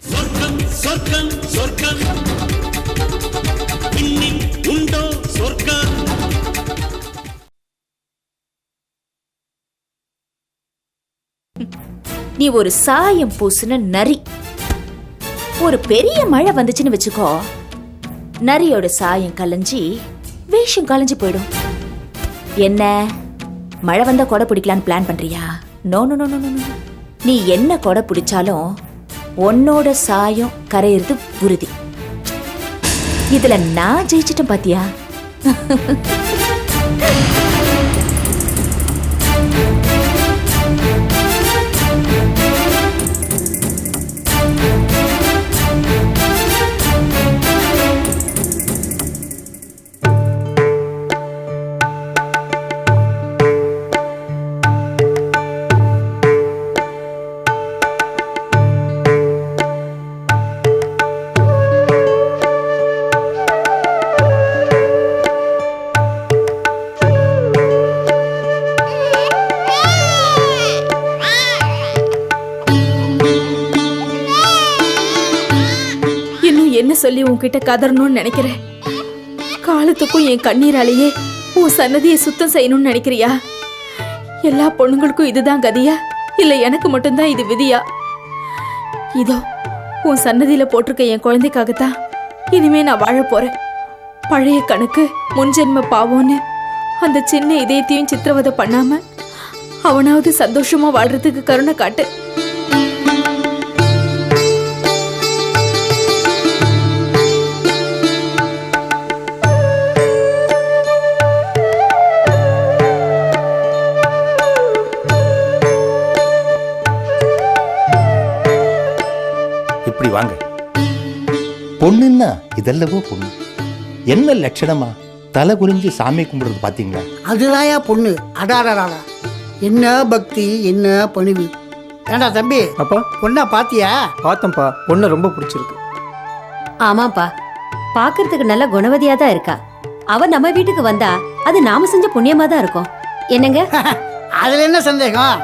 சொர்க்கம் சொர்க்கம் உண்டோ சொர்க்கம்? நீ ஒரு சாயம் பூசுன நரி. ஒரு பெரிய மழை வந்துச்சுன்னு வச்சுக்கோ. நரியோட சாயம் கலைஞ்சி வேஷம் கலைஞ்சு போயிடும். என்ன? மழை வந்தா கொடை பிடிக்கலான்னு பிளான் பண்றியா? No no no no no, நீ என்ன கொடை பிடிச்சாலும் உன்னோட சாயம் கரையிறது உறுதி. இதுல நான் ஜெயிச்சிட்டேன் பாத்தியா? சொல்லி உன்கிட்ட கதறணும்னு நினைக்கிறேன். காலத்துக்கும் என் கண்ணீராலேயே உன் சன்னதியை சுத்தம் செய்யணும்னு நினைக்கிறியா? எல்லா பொண்ணுங்களுக்கும் இதுதான் கதியா? இல்ல எனக்கு மட்டும்தான் இது விதியா? இதோ உன் சன்னதியில போட்டிருக்க என் குழந்தைக்காகத்தான் இனிமே நான் வாழ போறேன். பழைய கணக்கு முன்ஜென்ம பாவம்னு அந்த சின்ன இதயத்தையும் சித்திரவதை பண்ணாம அவனாவது சந்தோஷமா வாழ்றதுக்கு கருணை காட்டு. பொண்ணுன்னா இதெல்லவோ பொண்ணு. என்ன லட்சணமா? தலை குனிஞ்சு சாமி கும்பிடுறது பாத்தீங்களா? அதுதாயா பொண்ணு. அடாடாடா என்ன பக்தி என்ன பணிவு. ஏண்டா தம்பி அப்பா. பொண்ணா பாத்தியா? பார்த்தேன்ப்பா பொண்ணை ரொம்ப பிடிச்சிருக்கு. ஆமாப்பா. பாக்குறதுக்கு நல்ல குணவதியா தான் இருக்கா. அவ நம்ம வீட்டுக்கு வந்தா அது நாம செஞ்ச புண்ணியமா தான் இருக்கும். என்னங்க? அதுல என்ன சந்தேகம்?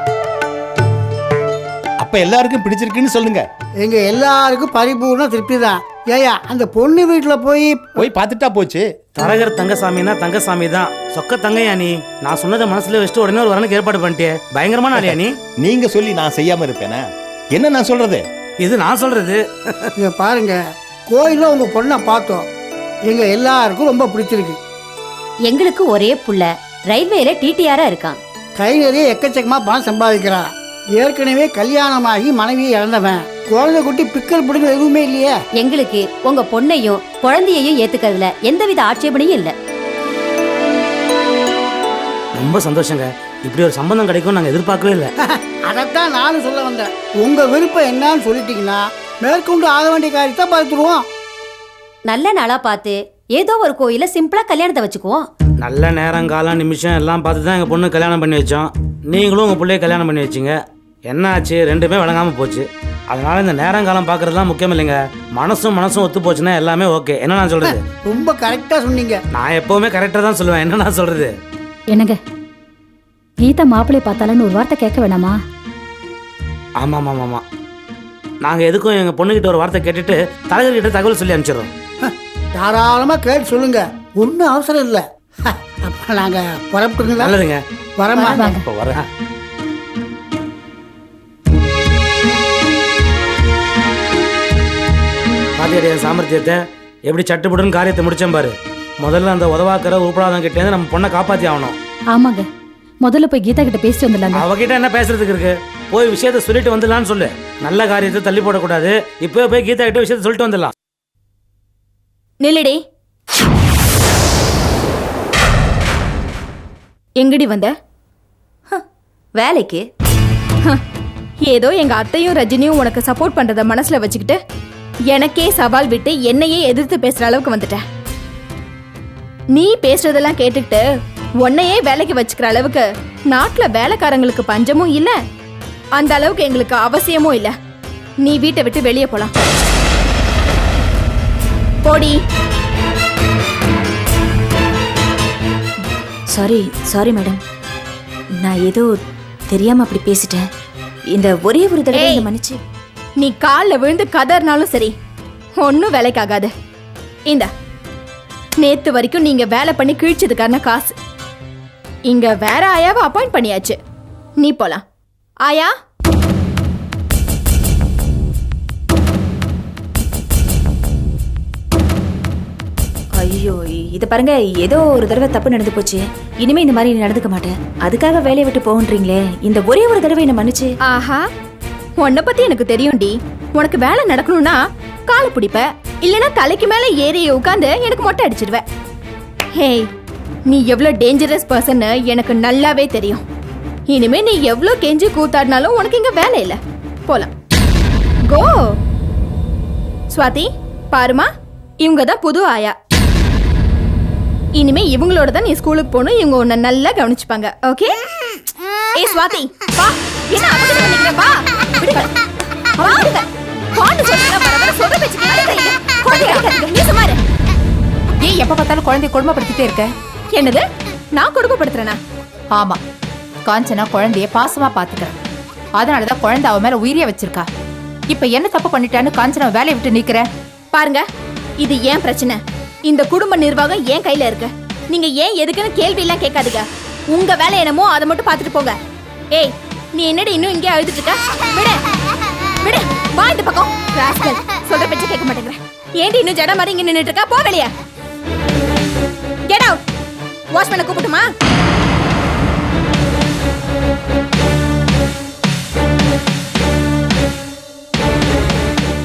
அப்ப எல்லாருக்கும் பிடிச்சிருக்குன்னு சொல்லுங்க. எங்க எல்லாருக்கும் பரிபூர்ண திருப்தி தான். ஏயா அந்த பொண்ணு வீட்டுல போய் போய் பார்த்துட்டா போச்சு. தரகர் தங்கசாமினா தங்கசாமி தான். சொக்க தங்கையா நீ? நான் சொன்னதை மனசுல வச்சுட்டு உடனே ஒரு வரனுக்கு ஏற்பாடு பண்ணிட்டே பயங்கரமான ஆளியா நீ? நீங்க சொல்லி நான் செய்யாம இருப்பேனா? என்ன நான் சொல்றது? இது நான் சொல்றது. இங்க பாருங்க கோயில்ல உங்க பொண்ணை பார்த்தோம். எங்க எல்லாருக்கும் ரொம்ப பிடிச்சிருக்கு. எங்களுக்கு ஒரே புள்ள. ரயில்வேல டிடிஆரா இருக்கான். கை நிறைய எக்கச்சக்கமா பணம் சம்பாதிக்கிறான் ஏற்கனவே கல்யாணமாகி மனைவியை இழந்தவன். குழந்தை குட்டி பிக்கல் பிடிக்கல் எதுவுமே இல்லையே. எங்களுக்கு உங்க பொண்ணையும் குழந்தையையும் ஏத்துக்கிறதுல எந்தவித ஆட்சேபனையும் இல்ல. ரொம்ப சந்தோஷங்க. இப்படி ஒரு சம்பந்தம் கிடைக்கும் நாங்க எதிர்பார்க்கவே இல்லை. அதைத்தான் நானும் சொல்ல வந்தேன். உங்க விருப்பம் என்னன்னு சொல்லிட்டீங்கன்னா மேற்கொண்டு ஆக வேண்டிய காரியத்தை பார்த்துருவோம். நல்ல நாளா பார்த்து ஏதோ ஒரு கோயில சிம்பிளா கல்யாணத்தை வச்சுக்குவோம். நல்ல நேரம் காலம் நிமிஷம் எல்லாம் பார்த்து தான் எங்கள் பொண்ணு கல்யாணம் பண்ணி வச்சோம். நீங்களும் உங்கள் பிள்ளைய கல்யாணம் பண்ணி வச்சிங்க. என்ன ஆச்சு ரெண்டுமே வழங்காமல் போச்சு. அதனால இந்த நேரம் காலம் பார்க்கறதுலாம் முக்கியம் இல்லைங்க மனசும் மனசும் ஒத்து போச்சுன்னா எல்லாமே ஓகே. என்ன நான் சொல்றது? ரொம்ப கரெக்டா சொன்னீங்க. நான் எப்பவுமே கரெக்டாக தான் சொல்லுவேன். என்ன நான் சொல்றது? என்னங்க? கீதா மாப்பிள்ளை பார்த்தாலன்னு ஒரு வார்த்தை கேட்க வேணாமா? ஆமாம் ஆமாம் ஆமாம் நாங்கள் எதுக்கும் எங்கள் பொண்ணுக்கிட்ட ஒரு வார்த்தை கேட்டுட்டு தலைவர்கிட்ட தகவல் சொல்லி அனுப்பிச்சிடுறோம். தாராளமா கேட்டு சொல்லுங்க. ஒன்றும் அவசரம் இல்லை. அப்புறம் நாங்க புறப்பட்டுங்களா நல்லதுங்க. வரமா இப்ப வர என் சாமர்த்தியத்தை. எப்படி சட்டுப்புடுன்னு காரியத்தை முடிச்சேன் பாரு. முதல்ல அந்த உதவாக்கிற உருப்படாதவங்க கிட்டேருந்து நம்ம பொண்ணை காப்பாற்றி ஆகணும். ஆமாங்க. முதல்ல போய் கீதா கிட்ட பேசிட்டு வந்துடலாங்க. அவகிட்ட என்ன பேசுறதுக்கு இருக்கு? போய் விஷயத்த சொல்லிட்டு வந்துடலாம்னு சொல்லு. நல்ல காரியத்தை தள்ளி போடக்கூடாது. இப்போ போய் கீதா கிட்ட விஷயத்த சொல்லிட்டு வந்துடலாம். நில்லுடி. எங்கடி வந்த? வேலைக்கு? ஏதோ எங்க அத்தையும் ரஜினியும் உனக்கு சப்போர்ட் பண்றத மனசுல வச்சுக்கிட்டு எனக்கே சவால் விட்டு என்னையே எதிர்த்து பேசுற அளவுக்கு வந்துட்ட. நீ பேசுறதெல்லாம் கேட்டுக்கிட்டு உன்னையே வேலைக்கு வச்சுக்கிற அளவுக்கு நாட்டுல வேலைக்காரங்களுக்கு பஞ்சமும் இல்ல. அந்த அளவுக்கு எங்களுக்கு அவசியமும் இல்ல. நீ வீட்டை விட்டு வெளியே போலாம். போடி. சாரி சாரி மேடம் நான் ஏதோ தெரியாம அப்படி பேசிட்டேன். இந்த ஒரே ஒரு தடவை மன்னிச்சு நீ காலில் விழுந்து கதறினாலும் சரி ஒன்றும் வேலைக்காகாது. இந்த நேத்து வரைக்கும் நீங்க வேலை பண்ணி கிழிச்சதுக்கான காசு. இங்க வேற ஆயாவை அப்பாயிண்ட் பண்ணியாச்சு. நீ போலாம். ஆயா? ஐயோ இத பாருங்க ஏதோ ஒரு தடவை தப்பு நடந்து போச்சு. இனிமே இந்த மாதிரி நடந்துக்க மாட்டேன் அதுக்காக வேலையை விட்டு போகன்றீங்களே இந்த ஒரே ஒரு தடவை என்ன மன்னிச்சு. ஆஹா. உன்னை பத்தி எனக்கு தெரியும்டி. உனக்கு வேலை நடக்கணும்னா காலை பிடிப்ப. இல்லனா தலைக்கு மேல ஏறி உட்காந்து எனக்கு மொட்டை அடிச்சிடுவ ஹேய் நீ எவ்வளவு டேஞ்சரஸ் பர்சன் எனக்கு நல்லாவே தெரியும். இனிமே நீ எவ்வளவு கெஞ்சி கூத்தாடினாலும் உனக்கு இங்க வேலை இல்ல. போலாம். கோ! ஸ்வாதி பாருமா இவங்க தான் புது ஆயா. இனிமே இவங்களோட தான் நீ ஸ்கூலுக்கு போகணும். இவங்க உன்னை நல்லா கவனிச்சுப்பாங்க. ஓகே ஏய் ஸ்வாதி வா. என்ன அப்படி வா விடுங்க விடுங்க. பாண்டு சொல்லுங்க வர சொல்ற குழந்தை அடிக்காதீங்க நீ. ஏன் எப்ப பார்த்தாலும் குழந்தைய கொடுமைப்படுத்திட்டே இருக்க? என்னது? நான் கொடுமைப்படுத்துறேனா? ஆமா. காஞ்சனா குழந்தைய பாசமா பாத்துக்கிறேன் அதனாலதான் குழந்தை அவ மேல உயிரிய வச்சிருக்கா. இப்ப என்ன தப்பு பண்ணிட்டான்னு காஞ்சனா வேலையை விட்டு நிக்கிற? பாருங்க இது ஏன் பிரச்சனை? இந்த குடும்ப நிர்வாகம் ஏன் கையில இருக்கு? நீங்க ஏன் எதுக்குன்னு கேள்வி எல்லாம் கேட்காதீங்க. உங்க வேலை என்னமோ அதை மட்டும் பார்த்துட்டு போங்க. ஏய் நீ என்னடி இன்னும் இங்கே அழுதுட்டு இருக்க? விடு. விடு. வா இந்த பக்கம். ராஸ்கல் சொல்ற பேச்சு கேட்க மாட்டேங்கிறேன் ஏன்டி இன்னும் ஜட மாதிரி இங்க நின்னுட்டு இருக்கா? போ வெளியே. கெட் அவுட் வாட்ச்மேனை கூப்பிட்டுமா?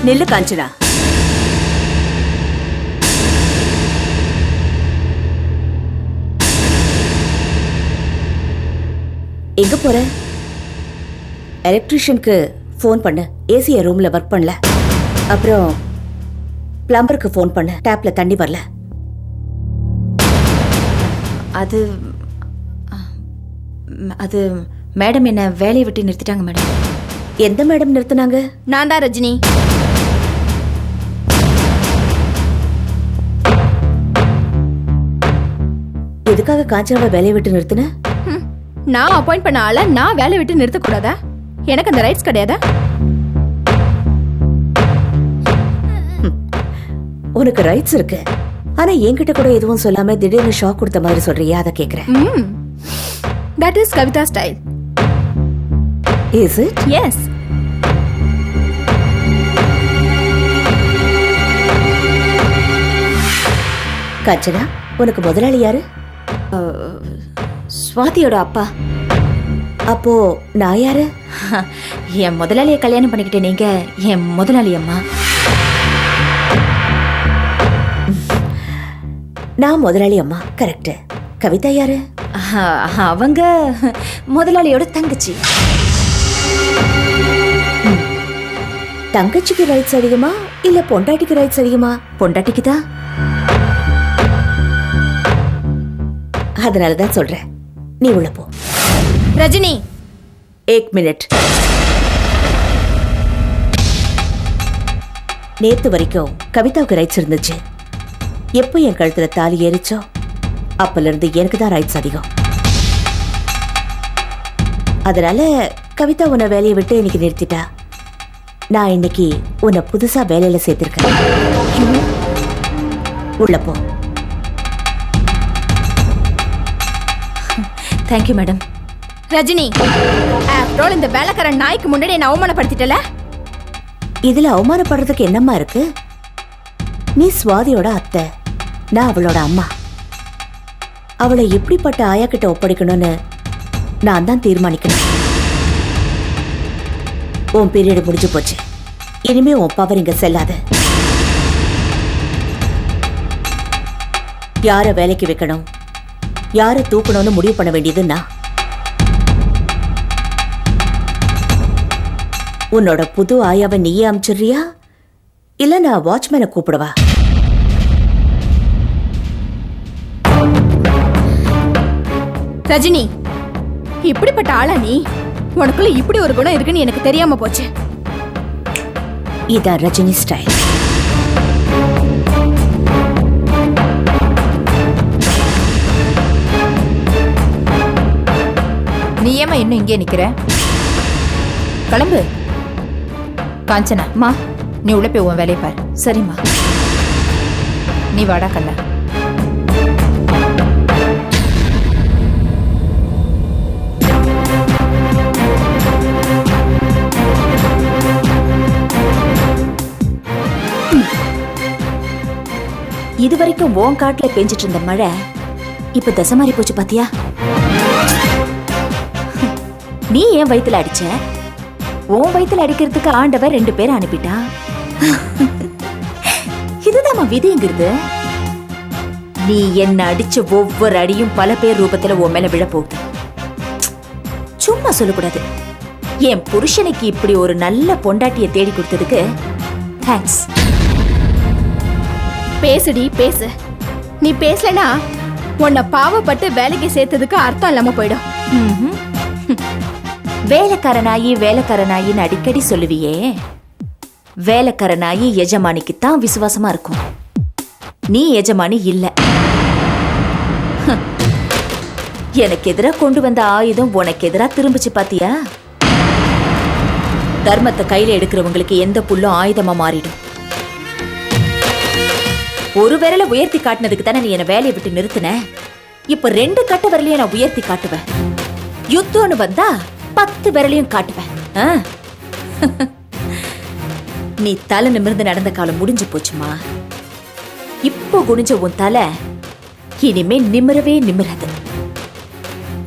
நெல்லு காஞ்சனா. எங்க போற? எலக்ட்ரிஷியனுக்கு ஃபோன் பண்ண. ஏசி ரூம்ல ஒர்க் பண்ணல. அப்புறம் பிளம்பருக்கு ஃபோன் பண்ண. டேப்ல தண்ணி வரல. அது அது மேடம் என்ன வேலையை விட்டு நிறுத்திட்டாங்க மேடம் எந்த மேடம் நிறுத்தினாங்க? நான் தான் ரஜினி. எதுக்காக காஞ்சனாவை வேலையை விட்டு நிறுத்தின? நான் அப்பாயிண்ட் பண்ண ஆள நான் வேலை விட்டு நிறுத்தக்கூடாதா? எனக்கு அந்த ரைட்ஸ் கிடையாதா? உனக்கு ரைட்ஸ் இருக்கு. ஆனா என்கிட்ட கூட எதுவும் சொல்லாம திடீர்னு ஷாக் கொடுத்த மாதிரி சொல்றியா அதை கேக்குறேன். ம். That is Kavitha style is it yes Kanchana உனக்கு முதலாளி யாரு? சுவாதியோட அப்பா. அப்போ நான் யாரு? என் முதலாளியை கல்யாணம் பண்ணிக்கிட்டே நீங்க என் முதலாளி அம்மா. நான் முதலாளி அம்மா கரெக்ட் கவிதா யாரு? அவங்க முதலாளியோட தங்கச்சி. தங்கச்சிக்கு ரைட்ஸ் அதிகமா இல்ல பொண்டாட்டிக்கு ரைட்ஸ் அதிகமா? பொண்டாட்டிக்கு தான்? அதனால தான் சொல்றேன். நீ உள்ள போ. ரஜினி. ஏக் மினிட். நேத்து வரைக்கும் கவிதாவுக்கு ரைட்ஸ் இருந்துச்சு. எப்போ என் கழுத்துல தாலி ஏறிச்சோ அப்பல இருந்து எனக்கு தான் ரைட்ஸ் அதிகம். அதனால கவிதா உன்னை வேலையை விட்டு இன்னைக்கு நிறுத்திட்டா. நான் இன்னைக்கு உன்னை புதுசா வேலையில சேர்த்திருக்கேன். உள்ள போ. Thank you madam Rajini after all இந்த வேலைக்காரன் நாய்க்கு முன்னாடி என்ன அவமானப்படுத்திட்டல? இதுல அவமானப்படுறதுக்கு என்னம்மா இருக்கு? நீ சுவாதியோட அத்தை நான் அவளோட அம்மா. அவளை எப்படிப்பட்ட ஆயா கிட்ட ஒப்படைக்கணும்னு நான் தான் தீர்மானிக்கணும். உன் பீரியடு முடிஞ்சு போச்சு. இனிமே உன் பவர் இங்க செல்லாது. யார வேலைக்கு வைக்கணும்? யார தூக்கணும்னு முடிவு பண்ண வேண்டியது நான். உன்னோட புது ஆயாவை நீயே அமிச்சிடுறியா? இல்ல நான் வாட்ச்மேனை கூப்பிடவா? ரஜினி இப்படிப்பட்ட ஆளா நீ? உனக்குள்ள இப்படி ஒரு குணம் இருக்குன்னு எனக்கு தெரியாம போச்சு. இதான் ரஜினி ஸ்டைல். ஏமா இன்னும் இங்கே நிக்கிற? கிளம்பு. காஞ்சனா. மா. நீ உள்ள போய் உன் வேலையை பாரு. சரிம்மா. நீ வாடா கண்ணா. இது வரைக்கும் உன் காட்டுல பெஞ்சிட்டு இருந்த மழை இப்ப தசை மாறி போச்சு பாத்தியா? நீ ஏன் வயித்துல அடிச்ச? உன் வயித்துல அடிக்கிறதுக்கு ஆண்டவர் ரெண்டு பேரை அனுப்பிட்டான் இதுதாம்மா விதிங்கிறது. நீ என்ன அடிச்ச ஒவ்வொரு அடியும் பல பேர் ரூபத்துல உன் மேல விழப்போகுது சும்மா சொல்லக்கூடாது. என் புருஷனுக்கு இப்படி ஒரு நல்ல பொண்டாட்டிய தேடி கொடுத்ததுக்கு தேங்க்ஸ் பேசுடி பேசு. நீ பேசலனா உன்னை பாவப்பட்டு வேலைக்கு சேர்த்ததுக்கு அர்த்தம் இல்லாம போயிடும். ம்ஹும். வேலைக்காரனாயி வேலைக்காரனாயின்னு அடிக்கடி சொல்லுவியே. வேலைக்காரனாயி எஜமானிக்கு தான் விசுவாசமா இருக்கும். நீ எஜமானி இல்ல. எனக்கு எதிராக கொண்டு வந்த ஆயுதம் உனக்கு எதிராக திரும்பிச்சு பாத்தியா? தர்மத்தை கையில எடுக்கிறவங்களுக்கு எந்த புல்லும் ஆயுதமா மாறிடும். ஒரு விரல உயர்த்தி காட்டினதுக்கு தானே நீ என்ன வேலையை விட்டு நிறுத்தின? இப்ப ரெண்டு கட்ட விரலையும் நான் உயர்த்தி காட்டுவேன். யுத்தம்னு வந்தா பத்து விரலையும் காட்டுவேன். நீ தலை நிமிர்ந்து நடந்த காலம் முடிஞ்சு போச்சுமா? இப்போ குனிஞ்ச உன் தலை இனிமே நிமிரவே நிமிராது.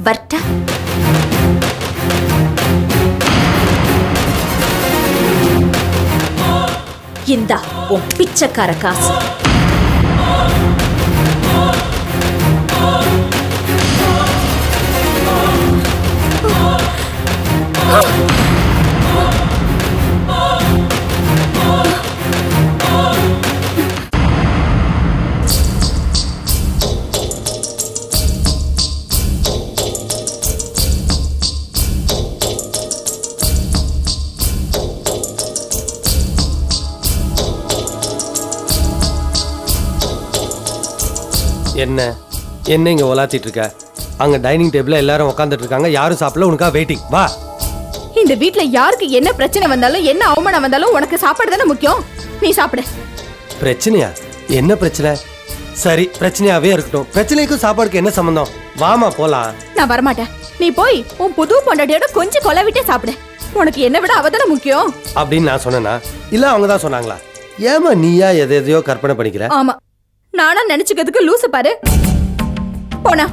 வர்ட்டா? இந்தா உன் பிச்சைக்கார காசு. என்ன? என்ன இங்க உலாத்திட்டு இருக்க? அங்க டைனிங் டேபிள்ல எல்லாரும் உட்காந்துட்டு இருக்காங்க. யாரும் சாப்பிடல உனக்கா வெயிட்டிங் வா. இந்த வீட்ல யாருக்கு என்ன பிரச்சனை வந்தாலும் என்ன அவமானம் வந்தாலும் உனக்கு சாப்பாடு தானே முக்கியம்? நீ சாப்பிடு. பிரச்சனையா? என்ன பிரச்சனை? சரி பிரச்சனையாவே இருக்கட்டும். பிரச்சனைக்கும் சாப்பாடுக்கு என்ன சம்பந்தம்? வாமா போலாம். நான் வரமாட்டேன். நீ போய் உன் புது பொண்டாட்டியோட கொஞ்சம் கொலை விட்டே சாப்பிடு. உனக்கு என்ன விட அவ தானே முக்கியம்? அப்படின்னு நான் சொன்னேனா? இல்ல அவங்க தான் சொன்னாங்களா? ஏமா நீயா எதை எதையோ கற்பனை பண்ணிக்கிற? ஆமா. நானா நினைச்சுக்கிறதுக்கு லூசு பாரு. போனா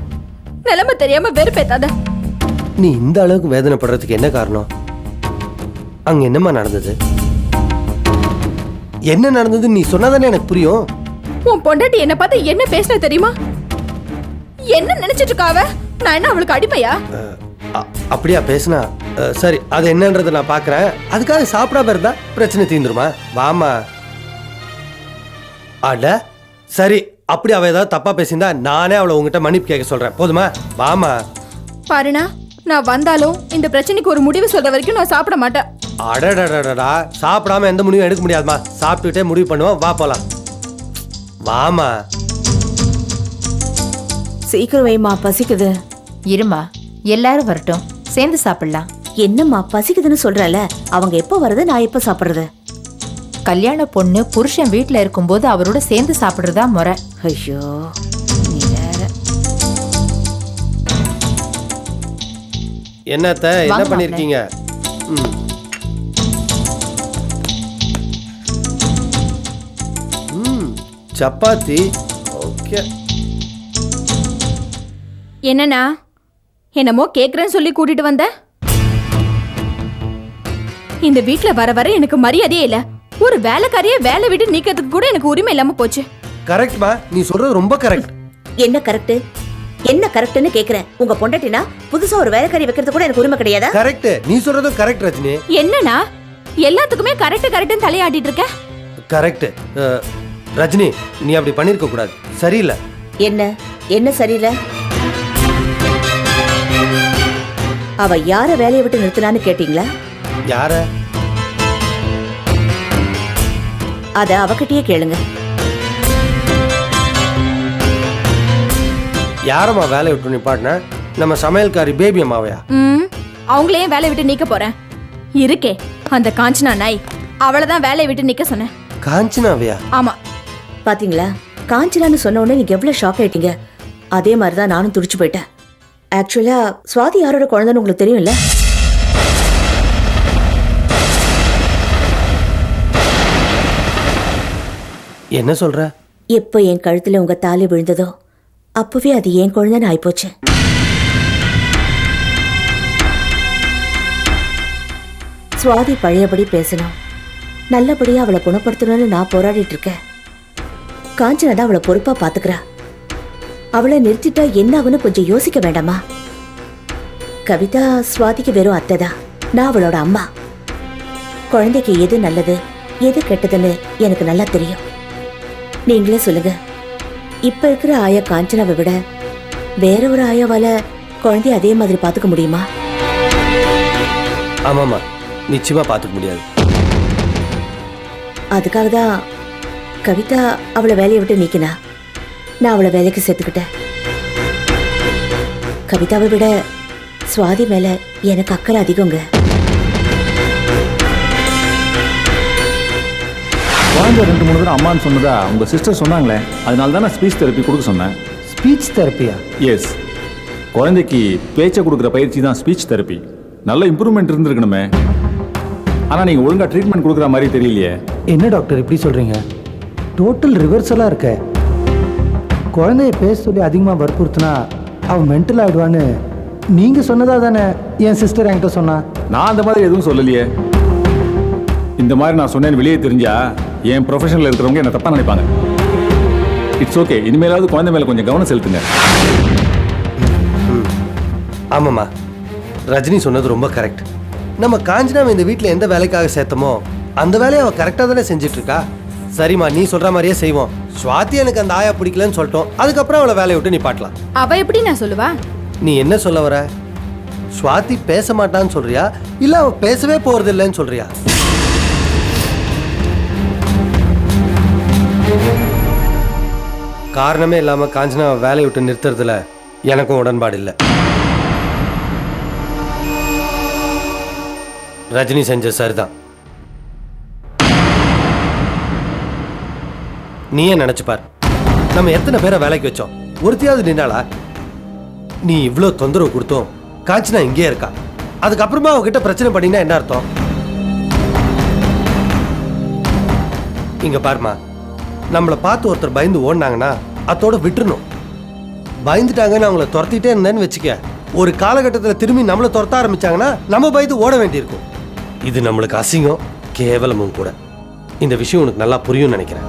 நிலைமை தெரியாம வெறுப்பேத்தாத. நீ இந்த அளவுக்கு வேதனைப்படுறதுக்கு என்ன காரணம்? அங்க என்னம்மா நடந்தது? என்ன நடந்ததுன்னு நீ சொன்னாதானே எனக்கு புரியும்? உன் பொண்டாட்டி என்ன பார்த்து என்ன பேசுன தெரியுமா? என்ன நினைச்சிட்டு இருக்கா அவ நான் என்ன அவளுக்கு அடிமையா? அ- அப்படியா பேசுனா? அஹ், சரி அது என்னன்றதை நான் பார்க்கறேன் அதுக்காக சாப்பிடாம இருந்தா பிரச்சனை தீந்துருமா? வாமா அட சரி அப்படி அவ ஏதாவது தப்பா பேசியிருந்தா நானே அவளை உங்ககிட்ட மன்னிப்பு கேட்க சொல்றேன். போதுமா? வாமா. பாருனா நான் வந்தாலும் இந்த பிரச்சனைக்கு ஒரு முடிவு சொல்ற வரைக்கும் நான் சாப்பிட மாட்டேன். அடடடடா சாப்பிடாம எந்த முடிவும் எடுக்க முடியாதுமா. சாப்பிட்டுட்டே முடிவு பண்ணுவோம். வா போலாம். வாமா. சீக்கிரம் வைமா பசிக்குது. இருமா எல்லாரும் வரட்டும். சேர்ந்து சாப்பிடலாம். என்னம்மா பசிக்குதுன்னு சொல்றல அவங்க எப்போ வருது நான் எப்போ சாப்பிடுறது? கல்யாண பொண்ணு புருஷன் வீட்ல இருக்கும்போது அவரோட சேர்ந்து சாப்பிடுறதா முறை. ஐயோ என்னத்த என்ன பண்ணிருக்கீங்க? சப்பாத்தி. ஓகே. என்னண்ணா? என்னமோ கேக்குறேன்னு சொல்லி கூட்டிட்டு வந்த? இந்த வீட்ல வர வர எனக்கு மரியாதையே இல்ல. ஒரு வேலைக்காரியே வேலை விட்டு நீக்கிறதுக்கு கூட எனக்கு உரிமை இல்லாம போச்சு. கரெக்ட்மா நீ சொல்றது ரொம்ப கரெக்ட் என்ன கரெக்ட் என்ன கரெக்ட்னு கேக்குறேன். உங்க பொண்டாட்டினா புதுசா ஒரு வேலைக்காரி வைக்கிறது கூட எனக்கு உரிமை கிடையாதா? கரெக்ட் நீ சொல்றதும் கரெக்ட் ரஜினி. என்னண்ணா? எல்லாத்துக்குமே கரெக்ட் கரெக்ட்னு தலையாட்டிட்டு இருக்க? கரெக்ட் ரஜினி நீ அப்படி பண்ணிருக்க கூடாது. சரியில்லை. என்ன? என்ன சரியில்லை? அவ யார வேலையை விட்டு நிறுத்தினான்னு கேட்டீங்களா? யார? அத அவகிட்டயே கேளுங்க. யாரம்மா வேலையை விட்டு நிப்பாட்டின? நம்ம சமையல்காரி பேபி அம்மாவையா? ம் அவங்களையும் வேலையை விட்டு நீக்க போறேன். இருக்கே அந்த காஞ்சனா நாய் அவளை தான் வேலையை விட்டு நிக்க சொன்னேன். காஞ்சனாவையா? ஆமா. பாத்தீங்களா? காஞ்சனான்னு சொன்ன உடனே நீங்க எவ்வளவு ஷாக் ஆயிட்டீங்க? அதே மாதிரி தான் நானும் துடிச்சு போயிட்டேன். ஆக்சுவலா சுவாதி யாரோட குழந்தைன்னு உங்களுக்கு தெரியும்ல? என்ன சொல்ற? எப்போ என் கழுத்துல உங்க தாலி விழுந்ததோ அப்பவே அது என் குழந்தைன்னு ஆயிப்போச்சு. சுவாதி பழையபடி பேசணும். நல்லபடியா அவளை குணப்படுத்தணும்னு நான் போராடிட்டு இருக்கேன் காஞ்சனா தான் அவளை பொறுப்பா பாத்துக்கிறா. அவளை நிறுத்திட்டா என்ன ஆகுன்னு கொஞ்சம் யோசிக்க வேண்டாமா? கவிதா சுவாதிக்கு வெறும் அத்தை தான் நான் அவளோட அம்மா. குழந்தைக்கு எது நல்லது எது கெட்டதுன்னு எனக்கு நல்லா தெரியும். நீங்களே சொல்லுங்க. இப்ப இருக்கிற ஆயா காஞ்சனாவை விட வேற ஒரு ஆயாவால குழந்தைய அதே மாதிரி பாத்துக்க முடியுமா? ஆமாமா நிச்சயமா பாத்துக்க முடியாது. அதுக்காக தான் கவிதா அவளை வேலையை விட்டு நீக்கினா. நான் அவளை வேலைக்கு சேர்த்துக்கிட்டேன். கவிதாவை விட சுவாதி மேல எனக்கு அக்கறை அதிகங்க. குழந்தை ரெண்டு மூணு தடவை அம்மான்னு சொன்னதா? உங்க சிஸ்டர் சொன்னாங்களே. அதனால தான் நான் ஸ்பீச் தெரப்பி கொடுக்க சொன்னேன். ஸ்பீச் தெரப்பியா எஸ் குழந்தைக்கு பேச்சை கொடுக்குற பயிற்சி தான் ஸ்பீச் தெரப்பி நல்ல இம்ப்ரூவ்மெண்ட் இருந்திருக்கணுமே. ஆனால் நீங்கள் ஒழுங்காக ட்ரீட்மெண்ட் கொடுக்குற மாதிரி தெரியலையே. என்ன டாக்டர் இப்படி சொல்றீங்க? டோட்டல் ரிவர்சலாக இருக்க. குழந்தைய பேச சொல்லி அதிகமாக வற்புறுத்தினா அவன் மென்டல் ஆயிடுவான்னு நீங்கள் சொன்னதா தானே? என் சிஸ்டர் என்கிட்ட சொன்னா. நான் அந்த மாதிரி எதுவும் சொல்லலையே. இந்த மாதிரி நான் சொன்னேன்னு வெளியே தெரிஞ்சா என் ப்ரொஃபஷனில் இருக்கிறவங்க என்ன தப்பாக நினைப்பாங்க. இட்ஸ் ஓகே இனிமேலாவது குழந்தை மேலே கொஞ்சம் கவனம் செலுத்துங்க. ஆமாம்மா. ரஜினி சொன்னது ரொம்ப கரெக்ட் நம்ம காஞ்சனாவை இந்த வீட்டில் எந்த வேலைக்காக சேர்த்தமோ அந்த வேலையை அவள் கரெக்டாக தானே செஞ்சுட்டு இருக்கா சரிம்மா நீ சொல்ற மாதிரியே செய்வோம். ஸ்வாதி எனக்கு அந்த ஆயா பிடிக்கலன்னு சொல்லிட்டோம். அதுக்கப்புறம் அவளை வேலையை விட்டு நிப்பாட்டலாம் அவ எப்படி நான் சொல்லுவா? நீ என்ன சொல்ல வர? ஸ்வாதி பேச மாட்டான்னு சொல்றியா? இல்ல அவ பேசவே போறது இல்லைன்னு சொல்றியா? காரணமே இல்லாமல் காஞ்சனா வேலையை விட்டு நிறுத்துறதுல எனக்கும் உடன்பாடு இல்லை ரஜினி செஞ்ச சரிதான். நீயே நினைச்சு பார். நம்ம எத்தனை பேரை வேலைக்கு வச்சோம். ஒருத்தையாவது நின்னாளா? நீ இவ்வளோ தொந்தரவு கொடுத்தோம் காஞ்சனா இங்கே இருக்கா? அதுக்கப்புறமா அவகிட்ட பிரச்சனை பண்ணினா என்ன அர்த்தம்? இங்க பாருமா நம்மளை பார்த்து ஒருத்தர் பயந்து ஓடினாங்கன்னா அத்தோட விட்டுறணும். பயந்துட்டாங்கன்னு அவங்கள துரத்திட்டே இருந்தேன்னு வச்சுக்க ஒரு காலகட்டத்தில் திரும்பி நம்மளை துரத்த ஆரம்பிச்சாங்கன்னா நம்ம பயந்து ஓட வேண்டியிருக்கும். இது நம்மளுக்கு அசிங்கம் கேவலமும் கூட. இந்த விஷயம் உனக்கு நல்லா புரியும்னு நினைக்கிறேன்.